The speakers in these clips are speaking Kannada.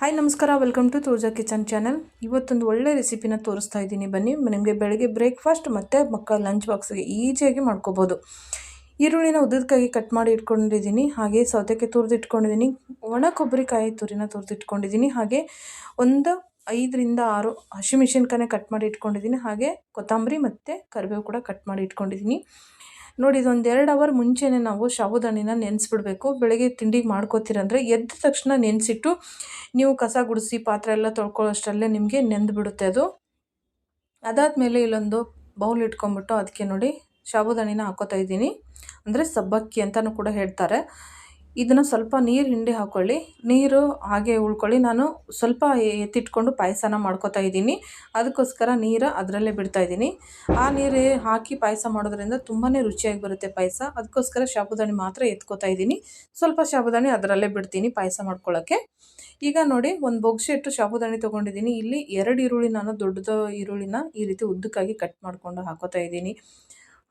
ಹಾಯ್ ನಮಸ್ಕಾರ. ವೆಲ್ಕಮ್ ಟು ತೋಜಾ ಕಿಚನ್ ಚಾನಲ್ ಇವತ್ತೊಂದು ಒಳ್ಳೆ ರೆಸಿಪಿನ ತೋರಿಸ್ತಾ ಇದ್ದೀನಿ. ಬನ್ನಿ, ನಿಮಗೆ ಬೆಳಗ್ಗೆ ಬ್ರೇಕ್ಫಾಸ್ಟ್ ಮತ್ತು ಮಕ್ಕಳ ಲಂಚ್ ಬಾಕ್ಸ್ಗೆ ಈಜಿಯಾಗಿ ಮಾಡ್ಕೋಬೋದು. ಈರುಳ್ಳಿನ ಉದ್ದದಕ್ಕಾಗಿ ಕಟ್ ಮಾಡಿ ಇಟ್ಕೊಂಡಿದ್ದೀನಿ. ಹಾಗೆ ಸೌತೆಕಾಯಿ ತುರಿದಿಟ್ಕೊಂಡಿದ್ದೀನಿ ಒಣ ಕೊಬ್ಬರಿಕಾಯಿ ತುರಿನ ತುರಿದಿಟ್ಕೊಂಡಿದ್ದೀನಿ ಹಾಗೆ ಒಂದು ಐದರಿಂದ ಆರು ಹಸಿಮೆಣಸಿನ್ಕಾಯಿ ಕಟ್ ಮಾಡಿ ಇಟ್ಕೊಂಡಿದ್ದೀನಿ. ಹಾಗೆ ಕೊತ್ತಂಬರಿ ಮತ್ತು ಕರಿಬೇವು ಕೂಡ ಕಟ್ ಮಾಡಿ ಇಟ್ಕೊಂಡಿದ್ದೀನಿ. ನೋಡಿ, ಇದೊಂದು ಎರಡು ಅವರ್ ಮುಂಚೆನೇ ನಾವು ಸಾಬುದಾಣಿನ ನೆನೆಸ್ಬಿಡ್ಬೇಕು. ಬೆಳಗ್ಗೆ ತಿಂಡಿಗೆ ಮಾಡ್ಕೋತೀರಂದರೆ ಎದ್ದ ತಕ್ಷಣ ನೆನೆಸಿಟ್ಟು ನೀವು ಕಸ ಗುಡಿಸಿ, ಪಾತ್ರೆ ಎಲ್ಲ ತೊಳ್ಕೊಳ್ಳೋಷ್ಟರಲ್ಲೇ ನಿಮಗೆ ನೆಂದುಬಿಡುತ್ತೆ ಅದು. ಅದಾದಮೇಲೆ ಇಲ್ಲೊಂದು ಬೌಲ್ ಇಟ್ಕೊಂಬಿಟ್ಟು ಅದಕ್ಕೆ ನೋಡಿ ಸಾಬುದಾಣಿನ ಹಾಕೋತಾ ಇದ್ದೀನಿ. ಅಂದರೆ ಸಬ್ಬಕ್ಕಿ ಅಂತಲೂ ಕೂಡ ಹೇಳ್ತಾರೆ. ಇದನ್ನು ಸ್ವಲ್ಪ ನೀರು ಹಿಂಡಿ ಹಾಕ್ಕೊಳ್ಳಿ ನೀರು ಹಾಗೆ ಉಳ್ಕೊಳ್ಳಿ. ನಾನು ಸ್ವಲ್ಪ ಎತ್ತಿಟ್ಕೊಂಡು ಪಾಯಸನ ಮಾಡ್ಕೋತಾ ಇದ್ದೀನಿ. ಅದಕ್ಕೋಸ್ಕರ ನೀರು ಅದರಲ್ಲೇ ಬಿಡ್ತಾ ಇದ್ದೀನಿ. ಆ ನೀರು ಹಾಕಿ ಪಾಯಸ ಮಾಡೋದ್ರಿಂದ ತುಂಬಾ ರುಚಿಯಾಗಿ ಬರುತ್ತೆ ಪಾಯಸ. ಅದಕ್ಕೋಸ್ಕರ ಸಾಬುದಾಣಿ ಮಾತ್ರ ಎತ್ಕೋತಾ ಇದ್ದೀನಿ. ಸ್ವಲ್ಪ ಸಾಬುದಾಣಿ ಅದರಲ್ಲೇ ಬಿಡ್ತೀನಿ ಪಾಯಸ ಮಾಡ್ಕೊಳ್ಳೋಕ್ಕೆ ಈಗ ನೋಡಿ, ಒಂದು ಬೊಗ್ಸೆಟ್ಟು ಸಾಬುದಾಣಿ ತೊಗೊಂಡಿದ್ದೀನಿ. ಇಲ್ಲಿ ಎರಡು ಈರುಳ್ಳಿ ನಾನು ದೊಡ್ಡದು ಈರುಳ್ಳಿನ ಈ ರೀತಿ ಉದ್ದಕ್ಕಾಗಿ ಕಟ್ ಮಾಡಿಕೊಂಡು ಹಾಕೋತಾ ಇದ್ದೀನಿ.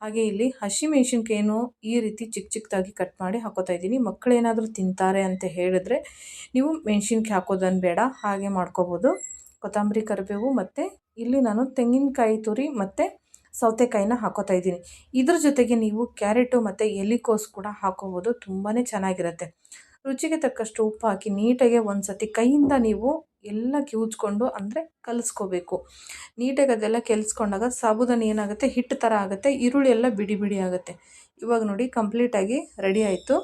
ಹಾಗೆ ಇಲ್ಲಿ ಹಸಿಮೆಣ್ಸಿನ್ಕಾಯನ್ನು ಈ ರೀತಿ ಚಿಕ್ಕ ಚಿಕ್ಕದಾಗಿ ಕಟ್ ಮಾಡಿ ಹಾಕೋತಾ ಇದ್ದೀನಿ. ಮಕ್ಕಳೇನಾದರೂ ತಿಂತಾರೆ ಅಂತ ಹೇಳಿದ್ರೆ ನೀವು ಮೆಣಸಿನ್ಕಾಯಿ ಹಾಕೋದನ್ನು ಬೇಡ, ಹಾಗೆ ಮಾಡ್ಕೋಬೋದು. ಕೊತ್ತಂಬರಿ, ಕರಿಬೇವು ಮತ್ತು ಇಲ್ಲಿ ನಾನು ತೆಂಗಿನಕಾಯಿ ತುರಿ ಮತ್ತು ಸೌತೆಕಾಯಿನ ಹಾಕೋತಾ ಇದ್ದೀನಿ. ಇದ್ರ ಜೊತೆಗೆ ನೀವು ಕ್ಯಾರೆಟು ಮತ್ತು ಎಲಿಕೋಸ್ ಕೂಡ ಹಾಕೋಬೋದು. ತುಂಬಾ ಚೆನ್ನಾಗಿರುತ್ತೆ. ರುಚಿಗೆ ತಕ್ಕಷ್ಟು ಉಪ್ಪು ಹಾಕಿ ನೀಟಾಗೆ ಒಂದು ಸತಿ ಕೈಯಿಂದ ನೀವು ಎಲ್ಲ ಕಿವುಚ್ಕೊಂಡು ಅಂದರೆ ಕಲಿಸ್ಕೋಬೇಕು. ನೀಟಾಗಿ ಅದೆಲ್ಲ ಕೆಲ್ಸ್ಕೊಂಡಾಗ ಸಾಬುದಾನಿ ಏನಾಗುತ್ತೆ? ಹಿಟ್ಟು ಥರ ಆಗುತ್ತೆ. ಈರುಳ್ಳಿ ಎಲ್ಲ ಬಿಡಿ ಬಿಡಿ ಆಗುತ್ತೆ. ಇವಾಗ ನೋಡಿ ಕಂಪ್ಲೀಟಾಗಿ ರೆಡಿ ಆಯಿತು.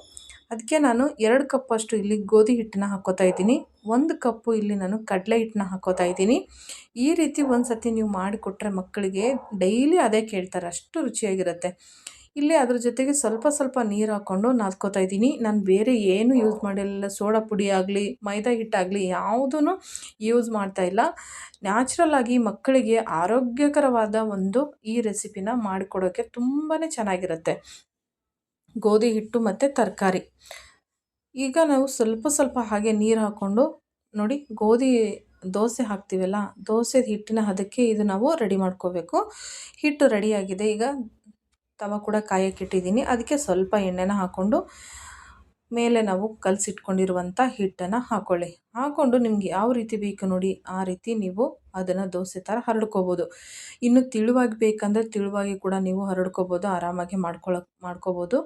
ಅದಕ್ಕೆ ನಾನು ಎರಡು ಕಪ್ಪಷ್ಟು ಇಲ್ಲಿ ಗೋಧಿ ಹಿಟ್ಟನ್ನ ಹಾಕೋತಾ ಇದ್ದೀನಿ. ಒಂದು ಕಪ್ಪು ಇಲ್ಲಿ ನಾನು ಕಡಲೆ ಹಿಟ್ಟನ್ನ ಹಾಕೋತಾ ಇದ್ದೀನಿ. ಈ ರೀತಿ ಒಂದು ಸತಿ ನೀವು ಮಾಡಿಕೊಟ್ರೆ ಮಕ್ಕಳಿಗೆ ಡೈಲಿ ಅದೇ ಕೇಳ್ತಾರೆ. ಅಷ್ಟು ರುಚಿಯಾಗಿರುತ್ತೆ. ಇಲ್ಲಿ ಅದ್ರ ಜೊತೆಗೆ ಸ್ವಲ್ಪ ಸ್ವಲ್ಪ ನೀರು ಹಾಕ್ಕೊಂಡು ನಾದ್ಕೋತಾ ಇದ್ದೀನಿ. ನಾನು ಬೇರೆ ಏನು ಯೂಸ್ ಮಾಡಿರಲಿಲ್ಲ. ಸೋಡಾ ಪುಡಿ ಆಗಲಿ, ಮೈದಾ ಹಿಟ್ಟಾಗಲಿ ಯಾವುದೂ ಯೂಸ್ ಮಾಡ್ತಾಯಿಲ್ಲ ನ್ಯಾಚುರಲ್ ಆಗಿ ಮಕ್ಕಳಿಗೆ ಆರೋಗ್ಯಕರವಾದ ಒಂದು ಈ ರೆಸಿಪಿನ ಮಾಡಿಕೊಡೋಕ್ಕೆ ತುಂಬಾ ಚೆನ್ನಾಗಿರುತ್ತೆ. ಗೋಧಿ ಹಿಟ್ಟು ಮತ್ತು ತರಕಾರಿ. ಈಗ ನಾವು ಸ್ವಲ್ಪ ಸ್ವಲ್ಪ ಹಾಗೆ ನೀರು ಹಾಕ್ಕೊಂಡು ನೋಡಿ ಗೋಧಿ ದೋಸೆ ಹಾಕ್ತೀವಲ್ಲ ದೋಸೆ ಹಿಟ್ಟಿನ ಹದಕ್ಕೆ ಇದು ನಾವು ರೆಡಿ ಮಾಡ್ಕೋಬೇಕು. ಹಿಟ್ಟು ರೆಡಿಯಾಗಿದೆ ಈಗ ತವ ಕೂಡ ಕಾಯಕ್ಕಿಟ್ಟಿದ್ದೀನಿ ಅದಕ್ಕೆ ಸ್ವಲ್ಪ ಎಣ್ಣೆನ ಹಾಕ್ಕೊಂಡು ಮೇಲೆ ನಾವು ಕಲಸಿಟ್ಕೊಂಡಿರುವಂಥ ಹಿಟ್ಟನ್ನು ಹಾಕ್ಕೊಳ್ಳಿ ಹಾಕ್ಕೊಂಡು ನಿಮಗೆ ಯಾವ ರೀತಿ ಬೇಕು ನೋಡಿ ಆ ರೀತಿ ನೀವು ಅದನ್ನು ದೋಸೆ ಥರ ಹರಡ್ಕೋಬೋದು. ಇನ್ನು ತಿಳುವಾಗಿ ಬೇಕಂದರೆ ತಿಳುವಾಗಿ ಕೂಡ ನೀವು ಹರಡ್ಕೋಬೋದು, ಆರಾಮಾಗಿ ಮಾಡ್ಕೊಳಕ್ಕೆ ಮಾಡ್ಕೋಬೋದು.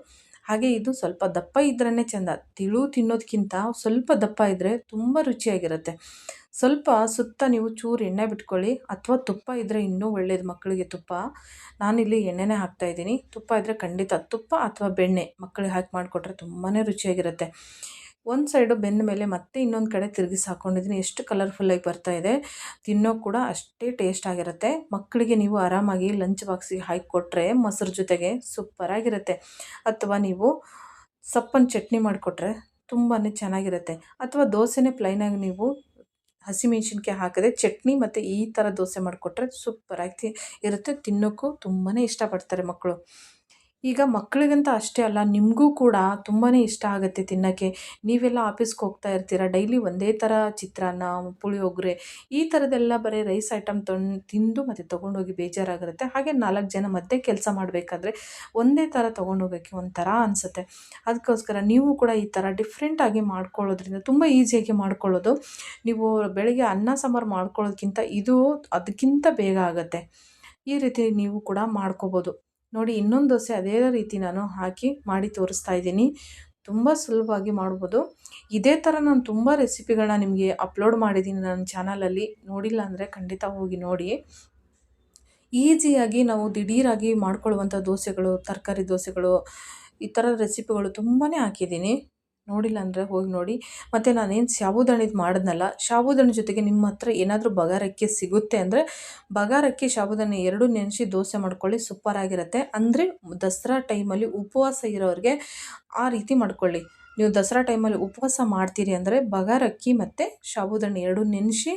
ಹಾಗೆ ಇದು ಸ್ವಲ್ಪ ದಪ್ಪ ಇದ್ರೇ ಚೆಂದ. ತಿಳು ತಿನ್ನೋದಕ್ಕಿಂತ ಸ್ವಲ್ಪ ದಪ್ಪ ಇದ್ದರೆ ತುಂಬ ರುಚಿಯಾಗಿರುತ್ತೆ. ಸ್ವಲ್ಪ ಸುತ್ತ ನೀವು ಚೂರು ಎಣ್ಣೆ ಬಿಟ್ಕೊಳ್ಳಿ. ಅಥವಾ ತುಪ್ಪ ಇದ್ದರೆ ಇನ್ನೂ ಒಳ್ಳೇದು ಮಕ್ಕಳಿಗೆ ತುಪ್ಪ. ನಾನಿಲ್ಲಿ ಎಣ್ಣೆನೇ ಹಾಕ್ತಾಯಿದ್ದೀನಿ ತುಪ್ಪ ಇದ್ದರೆ ಖಂಡಿತ ತುಪ್ಪ ಅಥವಾ ಬೆಣ್ಣೆ ಮಕ್ಕಳಿಗೆ ಹಾಕಿ ಮಾಡಿಕೊಟ್ರೆ ತುಂಬಾ ರುಚಿಯಾಗಿರುತ್ತೆ. ಒಂದು ಸೈಡು ಬೆಂದ ಮೇಲೆ ಮತ್ತೆ ಇನ್ನೊಂದು ಕಡೆ ತಿರುಗಿಸಿ ಹಾಕ್ಕೊಂಡಿದ್ದೀನಿ ಎಷ್ಟು ಕಲರ್ಫುಲ್ಲಾಗಿ ಬರ್ತಾ ಇದೆ. ತಿನ್ನೋ ಕೂಡ ಅಷ್ಟೇ ಟೇಸ್ಟ್ ಆಗಿರುತ್ತೆ. ಮಕ್ಕಳಿಗೆ ನೀವು ಆರಾಮಾಗಿ ಲಂಚ್ ಬಾಕ್ಸಿಗೆ ಹಾಕಿ ಕೊಟ್ಟರೆ ಮೊಸರು ಜೊತೆಗೆ ಸೂಪರಾಗಿರುತ್ತೆ ಅಥವಾ ನೀವು ಸಪ್ಪನ್ನು ಚಟ್ನಿ ಮಾಡಿಕೊಟ್ರೆ ತುಂಬಾ ಚೆನ್ನಾಗಿರುತ್ತೆ. ಅಥವಾ ದೋಸೆನೇ ಪ್ಲೈನಾಗಿ ನೀವು ಹಸಿಮೆಣ್ಸಿನ್ಕಾಯಿ ಹಾಕಿದ್ರೆ ಚಟ್ನಿ ಮತ್ತು ಈ ಥರ ದೋಸೆ ಮಾಡಿಕೊಟ್ರೆ ಸೂಪರಾಗಿ ಇರುತ್ತೆ. ತಿನ್ನೋಕ್ಕೂ ತುಂಬಾ ಇಷ್ಟಪಡ್ತಾರೆ ಮಕ್ಕಳು. ಈಗ ಮಕ್ಕಳಿಗಂತ ಅಷ್ಟೇ ಅಲ್ಲ, ನಿಮಗೂ ಕೂಡ ತುಂಬಾ ಇಷ್ಟ ಆಗುತ್ತೆ ತಿನ್ನೋಕ್ಕೆ. ನೀವೆಲ್ಲ ಆಫೀಸ್ಗೆ ಹೋಗ್ತಾ ಇರ್ತೀರ? ಡೈಲಿ ಒಂದೇ ಥರ ಚಿತ್ರಾನ್ನ ಪುಳಿಯೋಗರೆ ಈ ಥರದ್ದೆಲ್ಲ ಬರೀ ರೈಸ್ ಐಟಮ್ ತಂದು ತಿಂದು ಮತ್ತು ತೊಗೊಂಡೋಗಿ ಬೇಜಾರಾಗಿರುತ್ತೆ ಹಾಗೆ ನಾಲ್ಕು ಜನ ಮತ್ತೆ ಕೆಲಸ ಮಾಡಬೇಕಾದ್ರೆ ಒಂದೇ ಥರ ತೊಗೊಂಡೋಗೋಕ್ಕೆ ಒಂಥರ ಅನಿಸುತ್ತೆ. ಅದಕ್ಕೋಸ್ಕರ ನೀವು ಕೂಡ ಈ ಥರ ಡಿಫ್ರೆಂಟಾಗಿ ಮಾಡ್ಕೊಳ್ಳೋದ್ರಿಂದ ತುಂಬ ಈಸಿಯಾಗಿ ಮಾಡ್ಕೊಳ್ಳೋದು. ನೀವು ಬೆಳಗ್ಗೆ ಅನ್ನ, ಸಾಂಬಾರು ಮಾಡ್ಕೊಳ್ಳೋದಕ್ಕಿಂತ ಇದು ಅದಕ್ಕಿಂತ ಬೇಗ ಆಗುತ್ತೆ. ಈ ರೀತಿ ನೀವು ಕೂಡ ಮಾಡ್ಕೋಬೋದು. ನೋಡಿ ಇನ್ನೊಂದು ದೋಸೆ ಅದೇ ರೀತಿ ನಾನು ಹಾಕಿ ಮಾಡಿ ತೋರಿಸ್ತಾ ಇದ್ದೀನಿ. ತುಂಬ ಸುಲಭವಾಗಿ ಮಾಡ್ಬೋದು. ಇದೇ ಥರ ನಾನು ತುಂಬ ರೆಸಿಪಿಗಳನ್ನ ನಿಮಗೆ ಅಪ್ಲೋಡ್ ಮಾಡಿದ್ದೀನಿ ನನ್ನ ಚಾನಲಲ್ಲಿ ನೋಡಿಲ್ಲ ಅಂದರೆ ಖಂಡಿತ ಹೋಗಿ ನೋಡಿ. ಈಸಿಯಾಗಿ ನಾವು ದಿಢೀರಾಗಿ ಮಾಡ್ಕೊಳ್ಳುವಂಥ ದೋಸೆಗಳು, ತರಕಾರಿ ದೋಸೆಗಳು, ಈ ಥರ ರೆಸಿಪಿಗಳು ತುಂಬಾ ಹಾಕಿದ್ದೀನಿ. ನೋಡಿಲ್ಲ ಅಂದರೆ ಹೋಗಿ ನೋಡಿ. ಮತ್ತು ನಾನೇನು ಸಾಬುದಾಣಿದು ಮಾಡಿದ್ನಲ್ಲ ಸಾಬುದಾಣಿ ಜೊತೆಗೆ ನಿಮ್ಮ ಹತ್ರ ಏನಾದರೂ ಬಗಾರಕ್ಕೆ ಸಿಗುತ್ತೆ ಅಂದರೆ ಬಗಾರಕ್ಕೆ ಸಾಬುದಾನಿ ಎರಡು ನೆನೆಸಿ ದೋಸೆ ಮಾಡ್ಕೊಳ್ಳಿ ಸೂಪರಾಗಿರುತ್ತೆ ಅಂದರೆ ದಸರಾ ಟೈಮಲ್ಲಿ ಉಪವಾಸ ಇರೋರಿಗೆ ಆ ರೀತಿ ಮಾಡ್ಕೊಳ್ಳಿ. ನೀವು ದಸರಾ ಟೈಮಲ್ಲಿ ಉಪವಾಸ ಮಾಡ್ತೀರಿ ಅಂದರೆ ಬಗಾರಕ್ಕಿ ಮತ್ತು ಸಾಬುದಾಣಿ ಎರಡು ನೆನೆಸಿ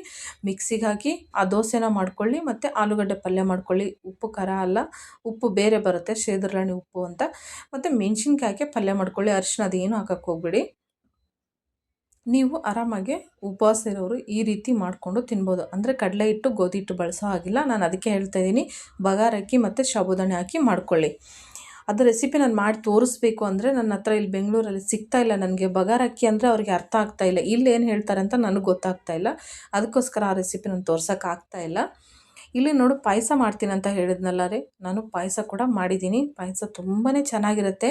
ಮಿಕ್ಸಿಗೆ ಹಾಕಿ ಆ ದೋಸೆನ ಮಾಡ್ಕೊಳ್ಳಿ ಮತ್ತು ಆಲೂಗಡ್ಡೆ ಪಲ್ಯ ಮಾಡ್ಕೊಳ್ಳಿ. ಉಪ್ಪು, ಖಾರ, ಅಲ್ಲ, ಉಪ್ಪು ಬೇರೆ ಬರುತ್ತೆ, ಶೇದರ್ಲಾಣಿ ಉಪ್ಪು ಅಂತ. ಮತ್ತು ಮೆಣಸಿನ್ಕಾಯಿಗೆ ಪಲ್ಯ ಮಾಡ್ಕೊಳ್ಳಿ, ಅರಿಶಿನ ಅದೇನು ಹಾಕಕ್ಕೆ ಹೋಗ್ಬೇಡಿ. ನೀವು ಆರಾಮಾಗಿ ಉಪವಾಸ ಇರೋರು ಈ ರೀತಿ ಮಾಡಿಕೊಂಡು ತಿನ್ಬೋದು. ಅಂದರೆ ಕಡಲೆ ಹಿಟ್ಟು, ಗೋಧಿ ಹಿಟ್ಟು ಬಳಸೋ ಹಾಗಿಲ್ಲ. ನಾನು ಅದಕ್ಕೆ ಹೇಳ್ತಾ ಇದ್ದೀನಿ ಬಗಾರಕ್ಕಿ ಮತ್ತು ಸಾಬುದಾಣಿ ಹಾಕಿ ಮಾಡ್ಕೊಳ್ಳಿ. ಅದು ರೆಸಿಪಿ ನಾನು ಮಾಡಿ ತೋರಿಸ್ಬೇಕು ಅಂದರೆ ನನ್ನ ಹತ್ರ ಇಲ್ಲಿ ಬೆಂಗಳೂರಲ್ಲಿ ಸಿಗ್ತಾ ಇಲ್ಲ. ನನಗೆ ಬಗಾರಕ್ಕಿ ಅಂದರೆ ಅವ್ರಿಗೆ ಅರ್ಥ ಆಗ್ತಾ ಇಲ್ಲ. ಇಲ್ಲಿ ಏನು ಹೇಳ್ತಾರೆ ಅಂತ ನನಗೆ ಗೊತ್ತಾಗ್ತಾ ಇಲ್ಲ. ಅದಕ್ಕೋಸ್ಕರ ಆ ರೆಸಿಪಿ ನಾನು ತೋರ್ಸೋಕ್ಕಾಗ್ತಾ ಇಲ್ಲ. ಇಲ್ಲಿ ನೋಡು ಪಾಯಸ ಮಾಡ್ತೀನಿ ಅಂತ ಹೇಳಿದ್ನಲ್ಲ ರೀ. ನಾನು ಪಾಯಸ ಕೂಡ ಮಾಡಿದ್ದೀನಿ. ಪಾಯಸ ತುಂಬಾ ಚೆನ್ನಾಗಿರುತ್ತೆ.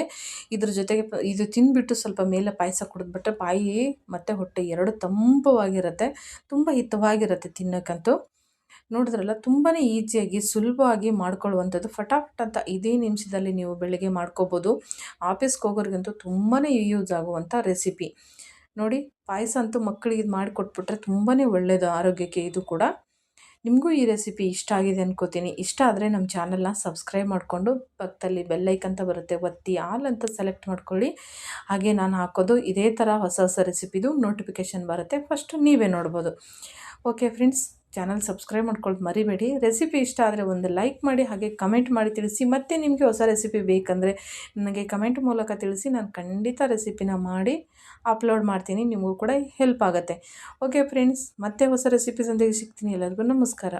ಇದ್ರ ಜೊತೆಗೆ ಇದು ತಿಂದುಬಿಟ್ಟು ಸ್ವಲ್ಪ ಮೇಲೆ ಪಾಯಸ ಕುಡಿದ್ಬಿಟ್ರೆ ಬಾಯಿ ಮತ್ತು ಹೊಟ್ಟೆ ಎರಡು ತಂಪವಾಗಿರುತ್ತೆ. ತುಂಬ ಹಿತವಾಗಿರುತ್ತೆ ತಿನ್ನೋಕ್ಕಂತೂ. ನೋಡಿದ್ರಲ್ಲ ತುಂಬಾ ಈಸಿಯಾಗಿ, ಸುಲಭವಾಗಿ ಮಾಡ್ಕೊಳ್ಳುವಂಥದ್ದು. ಫಟಾಫಟ್ ಅಂತ ಇದೇ ನಿಮಿಷದಲ್ಲಿ ನೀವು ಬೆಳಗ್ಗೆ ಮಾಡ್ಕೋಬೋದು. ಆಫೀಸ್ಗೆ ಹೋಗೋರಿಗಂತೂ ತುಂಬಾ ಯೂಸ್ ಆಗುವಂಥ ರೆಸಿಪಿ. ನೋಡಿ, ಪಾಯಸ ಅಂತೂ ಮಕ್ಕಳಿಗೆ ಇದು ಮಾಡಿಕೊಟ್ಬಿಟ್ರೆ ತುಂಬಾ ಒಳ್ಳೆಯದು ಆರೋಗ್ಯಕ್ಕೆ ಇದು ಕೂಡ. ನಿಮಗೂ ಈ ರೆಸಿಪಿ ಇಷ್ಟ ಆಗಿದೆ ಅನ್ಕೋತೀನಿ. ಇಷ್ಟ ಆದರೆ ನಮ್ಮ ಚಾನಲ್ನ ಸಬ್ಸ್ಕ್ರೈಬ್ ಮಾಡಿಕೊಂಡು, ಪಕ್ಕದಲ್ಲಿ ಬೆಲ್ಲೈಕ್ ಅಂತ ಬರುತ್ತೆ, ಒತ್ತಿ ಆಲ್ ಅಂತ ಸೆಲೆಕ್ಟ್ ಮಾಡ್ಕೊಳ್ಳಿ. ಹಾಗೆ ನಾನು ಹಾಕೋದು ಇದೇ ಥರ ಹೊಸ ಹೊಸ ರೆಸಿಪಿದು ನೋಟಿಫಿಕೇಷನ್ ಬರುತ್ತೆ. ಫಸ್ಟು ನೀವೇ ನೋಡ್ಬೋದು. ಓಕೆ ಫ್ರೆಂಡ್ಸ್ ಚಾನಲ್ ಸಬ್ಸ್ಕ್ರೈಬ್ ಮಾಡ್ಕೊಳ್ಳೋದು ಮರಿಬೇಡಿ. ರೆಸಿಪಿ ಇಷ್ಟ ಆದರೆ ಒಂದು ಲೈಕ್ ಮಾಡಿ, ಹಾಗೆ ಕಮೆಂಟ್ ಮಾಡಿ ತಿಳಿಸಿ. ಮತ್ತೆ ನಿಮಗೆ ಹೊಸ ರೆಸಿಪಿ ಬೇಕಂದರೆ ನನಗೆ ಕಮೆಂಟ್ ಮೂಲಕ ತಿಳಿಸಿ. ನಾನು ಖಂಡಿತ ರೆಸಿಪಿನ ಮಾಡಿ ಅಪ್ಲೋಡ್ ಮಾಡ್ತೀನಿ. ನಿಮಗೂ ಕೂಡ ಹೆಲ್ಪ್ ಆಗುತ್ತೆ. ಓಕೆ ಫ್ರೆಂಡ್ಸ್, ಮತ್ತೆ ಹೊಸ ರೆಸಿಪೀಸೊಂದಿಗೆ ಸಿಗ್ತೀನಿ. ಎಲ್ಲರಿಗೂ ನಮಸ್ಕಾರ.